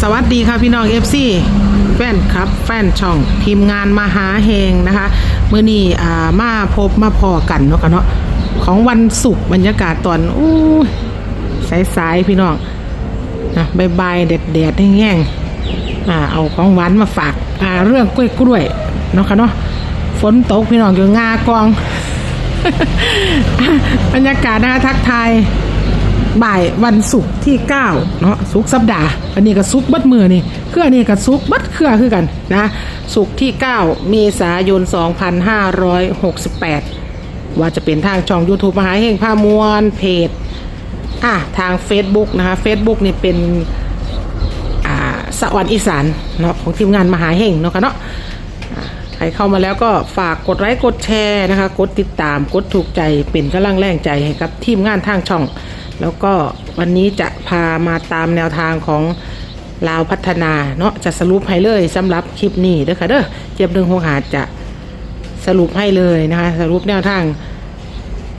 สวัสดีค่ะพี่น้อง FC แฟนครับ แฟนช่องทีมงานมหาเฮงนะคะเมื่อนี้อ่ามาพบมาพอกันเนาะกันเนาะของวันศุกร์บรรยากาศตอนอู้สายๆพี่น้องนะบายๆแดดๆแห้งอ่าเอาของหวานมาฝากอ่าเรื่องกล้วยกล้วยเนาะค่ะเนาะฝนตกพี่น้องอยู่งากอง บรรยากาศนะคะทักทาย บ่ายวันศุกร์ที่ 9 เนาะศุกร์สัปดาห์ อันนี้ก็ศุกร์บัดมือนี่เครือนี่ก็ศุกร์บัดเครือคือกันนะศุกร์ที่ 9 เมษายน 2568 ว่าจะเป็นทางช่อง YouTube มหาเฮงพามวลเพจอะทาง Facebook นะคะ Facebook นี่เป็นอ่าสวรรค์อีสานเนาะของทีมงานมหาเฮงเนาะค่ะเนาะใครเข้ามาแล้วก็ฝากกดไลค์กดแชร์นะคะ กดติดตามกดถูกใจเป็นกำลังแรงใจให้กับทีมงานทางช่อง แล้วก็วันนี้จะพามาตามแนวทางของลาวพัฒนาเนาะจะสรุปให้เลยสำหรับคลิปนี้เด้อค่ะเด้อเจ็บหนึ่งหงหาจะสรุปให้เลยนะคะ สรุปแนวทาง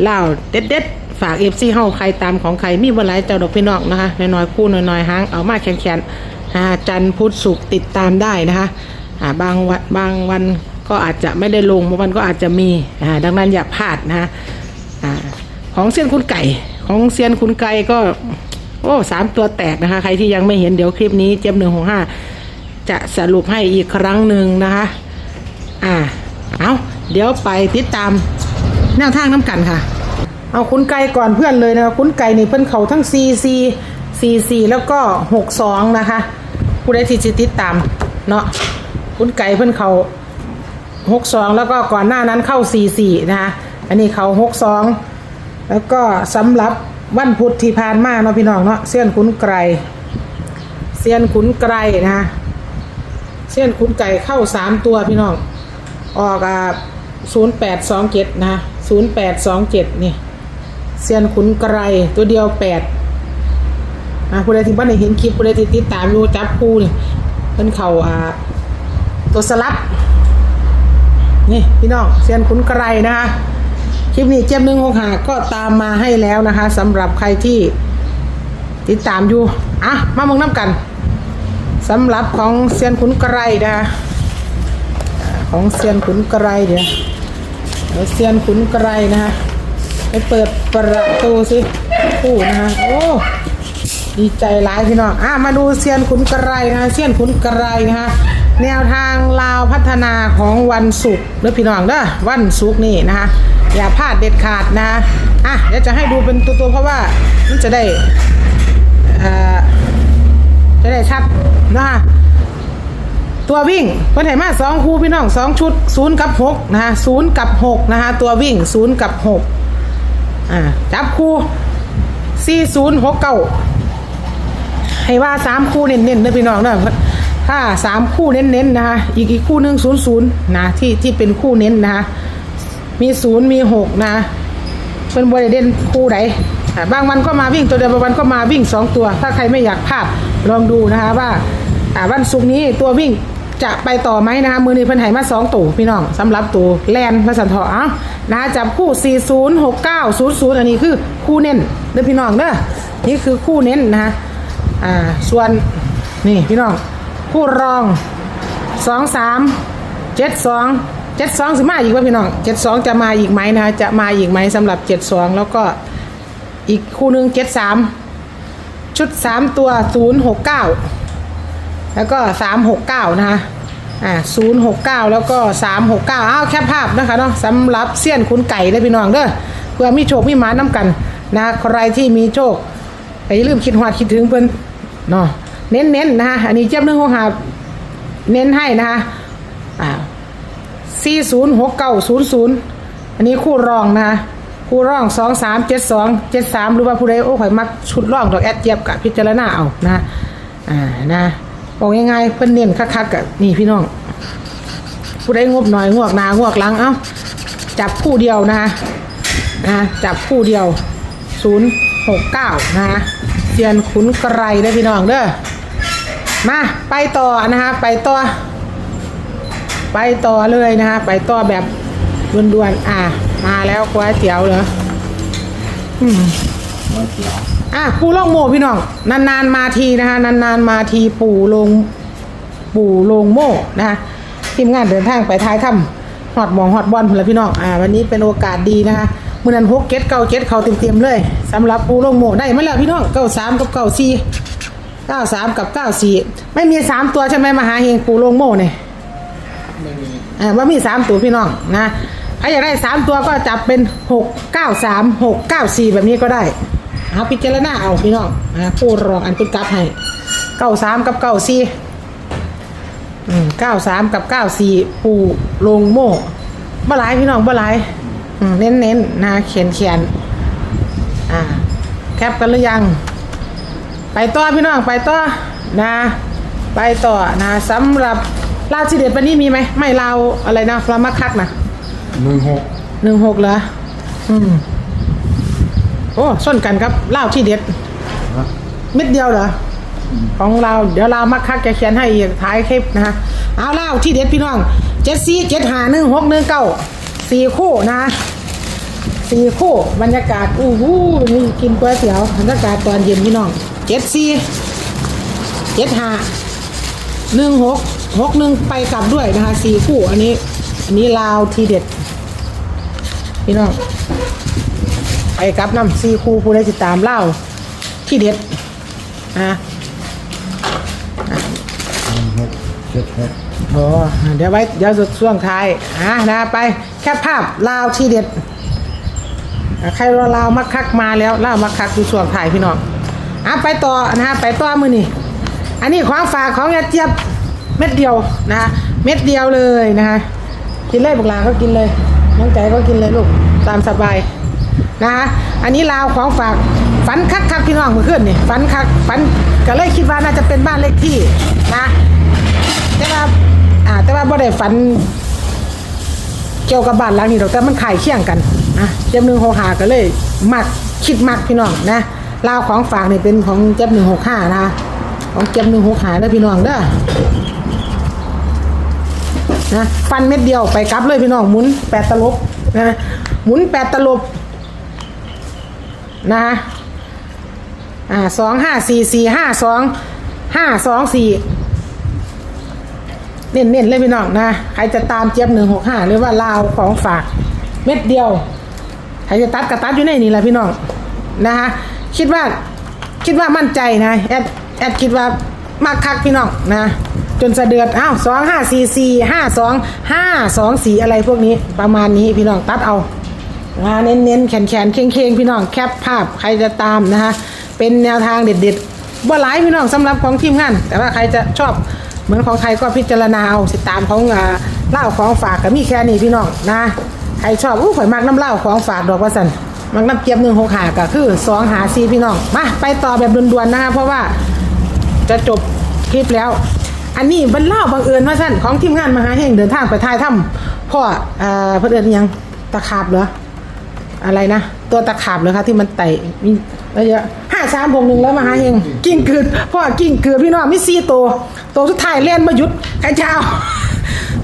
ลาวเด็ดเด็ดๆฝากเอฟซีเฮาใครตามของใครมีบหลายเจ้าดอกพี่น้องนะคะน้อยๆคู่น้อยๆหางเอามาแข็งๆอ่าจันพุทธศุกติดตามได้นะคะอ่าบางวันบางวันก็อาจจะไม่ได้ลงบางวันก็อาจจะมีอ่าดังนั้นอย่าพลาดนะคะอ่าของเซียนคุณไก่ ของเซียนคุณไก่ก็ โอ้สามตัวแตกนะคะ ใครที่ยังไม่เห็นเดี๋ยวคลิปนี้เจ็บหนึ่งหกห้าจะสรุปให้อีกครั้งหนึ่งนะคะ อ่า เอาเดี๋ยวไปติดตามแนวทางน้ำกันค่ะ เอาคุณไก่ก่อนเพื่อนเลยนะคะคุณไก่นี่เพิ่อนเขาทั้ง CC CC แล้วก็62นะคะผู้ใดที่จะติดตามเนาะคุณไก่เพิ่อนเขา62แล้วก็ก่อนหน้านั้นเข้า44นะคะอันนี้เขา62 แล้วก็สำหรับวันพุธที่ผ่านมาเนาะพี่น้องเนาะเสี้ยนขุนไก่เสี้ยนขุนไก่นะคะเสี้ยนขุนไก่เข้าสามตัวพี่น้อง ออกอ่าศูนย์แปดสองเจ็ดนะศูนย์แปดสองเจ็ดนี่เซียนขุนไกรตัวเดียวแปดอ่าผู้ใดที่บ้านไหนเห็นคลิปผู้ใดที่ติดตามอยู่จับคู่นี่เพิ่นเข่าอ่าตัวสลับนี่พี่น้องเซียนขุนไกรนะคะ คลิปนี้เจ็บหนึ่งหกหาก็ตามมาให้แล้วนะคะสำหรับใครที่ติดตามอยู่อะมามองน้ำกันสำหรับของเซียนขุนไกรนะคะของเซียนขุนไกรเดี๋ยวเดี๋ยวเซียนขุนไกรนะคะไปเปิดประตูสิคู่นะคะโอ้ดีใจหลายพี่น้องอะมาดูเซียนขุนไกรนะคะเซียนขุนไกรนะคะแนวทางลาวพัฒนาของวันศุกร์เด้อพี่น้องเด้อวันศุกร์นี่นะคะ อย่าพลาดเด็ดขาดนะอะเดี๋ยวจะให้ดูเป็นตัวๆเพราะว่ามันจะได้จะได้ชัดนะคะตัววิ่งเพิ่นให้มาสองคู่พี่น้องสองชุดศูนย์กับหกนะคะศูนย์กับหกนะคะตัววิ่งศูนย์กับหกอ่าจับคู่สี่ศูนย์หกเก้าให้ว่าสามคู่เน้นๆนะพี่น้องเนอะถ้าสามคู่เน้นๆนะคะอีกอีกคู่หนึ่งศูนย์ศูนย์นะที่ที่เป็นคู่เน้นนะคะ มีศูนย์มีหกนะ เป็นบริเด่นคู่ไหนบางวันก็มาวิ่งตัวเดียวบางวันก็มาวิ่งสองตัว ถ้าใครไม่อยากพลาดลองดูนะคะว่าวันศุกร์นี้ตัววิ่งจะไปต่อไหมนะคะมือนี้เพิ่นไหมาสองตัวพี่น้องสำหรับตัวแลนพระสันทอเอานะคะจับคู่ 40 69 00 อันนี้คือคู่เน้นเด้อพี่น้องเด้อนี่คือคู่เน้นนะคะอ่าส่วนนี่พี่น้องคู่รองสองสามเจ็ดสองเจ็ดสองสิมาอีกว่าพี่น้องเจ็ดสองจะมาอีกไหมนะคะจะมาอีกไหมสำหรับเจ็ดสองแล้วก็อีกคู่หนึ่งเจ็ดสามชุดสามตัวศูนย์หกเก้าแล้วก็สามหกเก้านะคะอ่าศูนย์หกเก้าแล้วก็สามหกเก้าอ้าวแคปภาพนะคะเนาะสำหรับเสี้ยนคุณไก่ได้อพี่น้องเด้อเพื่อมีโชคมีหมาน้ำกันนะใครที่มีโชคอย่าลืมคิดหอดคิดถึงเพิ่นเนาะเน้นๆนะคะอันนี้เจ็บหนึ่งหัวหาเน้นให้นะคะอ่า สี่ศูนย์หกเก้าศูนย์ศูนย์อันนี้คู่รองนะคะคู่รองสองสามเจ็ดสองเจ็ดสามหรือว่าผู้ใดโอ้ข่อยมักชุดรองดอกแอดเจี๊ยบกับพิจารณาเอานะอ่านะบอกง่ายๆเพิ่นเน้นคักๆกับนี่พี่น้องผู้ใดงบหน่อยงวกหนางวกหลังเอ้าจับคู่เดียวนะคะนะจับคู่เดียวศูนย์หกเก้านะคะเซียนขุนไกรได้พี่น้องเด้อมาไปต่อนะคะไปต่อ ไปต่อเลยนะคะ ไปต่อแบบด่วนๆอะ มาแล้วก๋วยเตี๋ยวเหรออืมอะปูลงโมพี่น้องนานๆมาทีนะคะนานๆมาทีปูลงปูลงโม่นะคะทีมงานเดินทางไปท้ายถ้ำหอดหมองหอดบอลพนละพี่น้องอ่าวันนี้เป็นโอกาสดีนะคะมื่อนั้นหกเก็ตเก้าเก็ตเขาเต็มๆเลยสำหรับปูลงโม่ได้มาแล้วพี่น้องเก้าสามกับเก้าสี่เก้าสามกับเก้าสี่ไม่มีสามตัวใช่ไหมมหาเฮงปูลงโม่เนี่ย ไม่มีอ่าว่ามีสามตัวพี่น้องนะใครอยากได้สามตัวก็จับเป็นหกเก้าสามหกเก้าสี่แบบนี้ก็ได้เอาพิจารณาเอาพี่น้องนะปูรองอันเป็นกลับให้เก้าสามกับเก้าสี่เก้าสามกับเก้าสี่ปูลงโม่บ่หลายพี่น้องบ่หลายอืมเน้นเน้นนะเขียนเขียนอ่าแคปกันหรือยัง ไปต่อพี่น้องไปต่อนะ ไปต่อนะสำหรับ ลาวที่เด็ดวันนี้มีไหมไม่ลาวอะไรนะฟลามักคักนะหนึ่งหกหนึ่งหกเหรออืมโอ้ส้นกันครับลาวที่เด็ดนะเม็ดเดียวเหรอของเราเดี๋ยวเรามาคักจะเขียนให้อีกท้ายคลิปนะฮะเอาเล่าที่เด็ดพี่น้องเจ็ดสี่เจ็ดหาหนึ่งหกหนึ่งเก้าสี่คู่นะสี่คู่บรรยากาศอู้หูนี่กินก๋วยเตี๋ยวบรรยากาศตอนเย็นพี่น้องเจ็ดสี่เจ็ดหาหนึ่งหก หกหนึ่งไปกลับด้วยนะคะสี่คู่อันนี้ อันนี้ลาวทีเด็ด พี่น้องไปกลับน้ำสี่คู่ผู้ได้ติดตามเล่าที่เด็ดอะเจ็ดหกโอ้เดี๋ยวไว้เดี๋ยวสุดช่วงท้ายอะนะไปแค่ภาพลาวที่เด็ดใครรอลาวมักคักมาแล้วลาวมักคักดูช่วงท้ายพี่น้องอะไปต่อนะฮะไปต่อมือนี่อันนี้ของฝากของยาเจี๊ยบ เม็ดเดียวนะฮะเม็ดเดียวเลยนะฮะกินเลยบุกลาก็กินเลยน้องใจก็กินเลยลูกตามสบายนะฮะอันนี้ลาวของฝากฝันคักคักพี่น้องเมื่อคืนนี่ฝันคักฝันก็เลยคิดว่าน่าจะเป็นบ้านเลขที่นะแต่ว่าอ่าแต่ว่าบ่ได้ฝันเกี่ยวกับบ้านหลังนี้ดอกแต่มันขายเคียงกันนะเจ็บหนึ่งหกหาก็เลยมักคิดมักพี่น้องนะลาวของฝากนี่เป็นของเจ็บหนึ่งหกห้านะของเจ็บหนึ่งหกหาเด้อพี่น้องเด้อ นะฟันเม็ดเดียวไปกลับเลยพี่น้องหมุนแปดตลบนะหมุนแปดตลบนะอ่าสองห้าสี่สี่ห้าสองห้าสองสี่เน้นๆเลยพี่น้องนะใครจะตามเจี๊ยบหนึ่งหกห้าหรือว่าลาวของฝากเม็ดเดียวใครจะตัดกระตัดอยู่ในนี่แหละพี่น้องนะคะคิดว่าคิดว่ามั่นใจนะแอดแอดคิดว่ามากคักพี่น้องนะ จนสะเดือดอ้าวสองห้าสี่สี่ห้าสองห้าสองสี่อะไรพวกนี้ประมาณนี้พี่น้องตัดเอานะเน้นแขนแขนเค้งเค้งพี่น้องแคปภาพใครจะตามนะคะเป็นแนวทางเด็ดๆบ่หลายพี่น้องสำหรับของทีมงาน แต่ว่าใครจะชอบเหมือนของใครก็พิจารณาเอาสิดตามของอาเหล้าของฝากก็มีแค่นี้พี่น้องนะใครชอบอู้ข่อยมักน้ำเหล้าของฝากดอกว่าสันมักน้ำเกี๊ยบหนึ่งหกหาก็คือสองหาซีพี่น้องมาไปต่อแบบด่วนๆนะคะเพราะว่าจะจบคลิปแล้ว อันนี้บรรเล่าบังเอิญว่าสั้นของทีมงานมหาเฮงเดินทางไปถ่ายถ้ำพ่ออ่าเพื่อนเอิญอิหยังตะขาบเหรออะไรนะตัวตะขาบเลยค่ะที่มันไต่มีแล้วเยอะห้าสามหกหนึ่งแล้วมาหาเฮงกิ้งเกือพ่อกิ้งเกือพี่น้องมิซี่ตัวตัวสุดท้ายเล่นมาหยุดใครเจ้า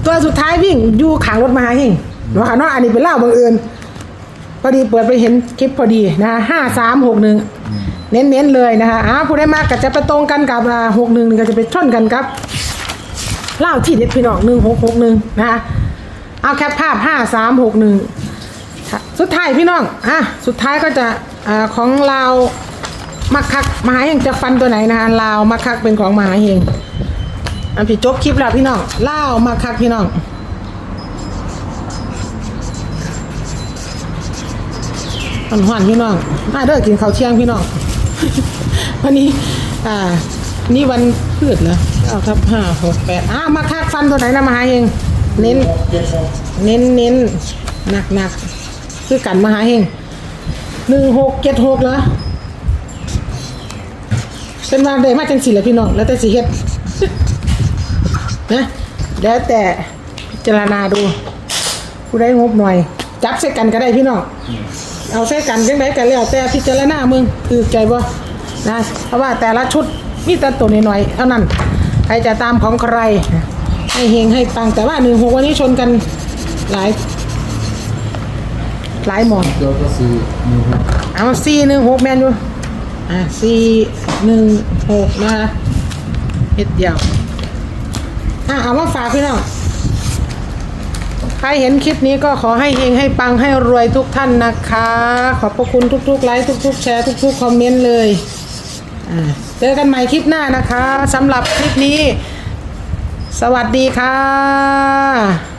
ตัวสุดท้ายวิ่งอยู่ขางรถมาหาเฮงเนาะค่ะเนาะอันนี้เป็นเล่าบังเอิญ พอดีเปิดไปเห็นคลิปพอดีนะห้าสามหกหนึ่งเน้นๆเลยนะคะอ้าวผู้ได้มากก็จะไปตรงกันกับหกหนึ่งก็จะไปชนกันครับเล่าที่เด็ดพี่น้องหนึ่งหกหกหนึ่งนะคะเอาแคปภาพห้าสามหกหนึ่งสุดท้ายพี่น้องอะสุดท้ายก็จะอ่าของลาวมักคักมหาเฮงจะฟันตัวไหนนะคะลาวมักคักเป็นของมหาเฮงอันพี่จบคลิปแล้วพี่น้องลาวมักคักพี่น้อง หวานหวานๆพี่น้องมาเด้อกินข้าวเที่ยงพี่น้อง วันนี้ อ่า นี่วันพืชเหรอเก้าครับห้าหกแปดอ้าวมาคักฟันตัวไหนนะมาหาเฮงเน้น เน้นเน้นหนักหนักคือกันมาหาเฮงหนึ่งหกเจ็ดหกเหรอเป็นมาได้มาจังสิแหละพี่น้องแล้วแต่สิเฮ็ดนะแล้วแต่พิจารณาดูผู้ได้งบหน่อย จับใส่กันก็ได้พี่น้อง เอาใส่กันจังไดกันแล้วแต่พิจารณามึงคือใจบ่นะเพราะว่าแต่ละชุดมีแต่ตัวน้อยๆเท่านั้นใครจะตามของใคร ให้เฮงให้ปังแต่ว่าหนึ่งหกวันนี้ชนกันหลาย หลายหมอนเดียวก็สี่หนึ่งหกเอาสี่หนึ่งหกแมนอยู่อะสี่หนึ่งหกนะคะเม็ดเดียวอะเอามาฝากพี่น้อง ใครเห็นคลิปนี้ก็ขอให้เฮงให้ปังให้รวยทุกท่านนะคะ ขอบพระคุณทุกๆไลค์ทุกๆแชร์ทุกๆคอมเมนต์เลยเจอกันใหม่คลิปหน้านะคะสำหรับคลิปนี้ สวัสดีค่ะ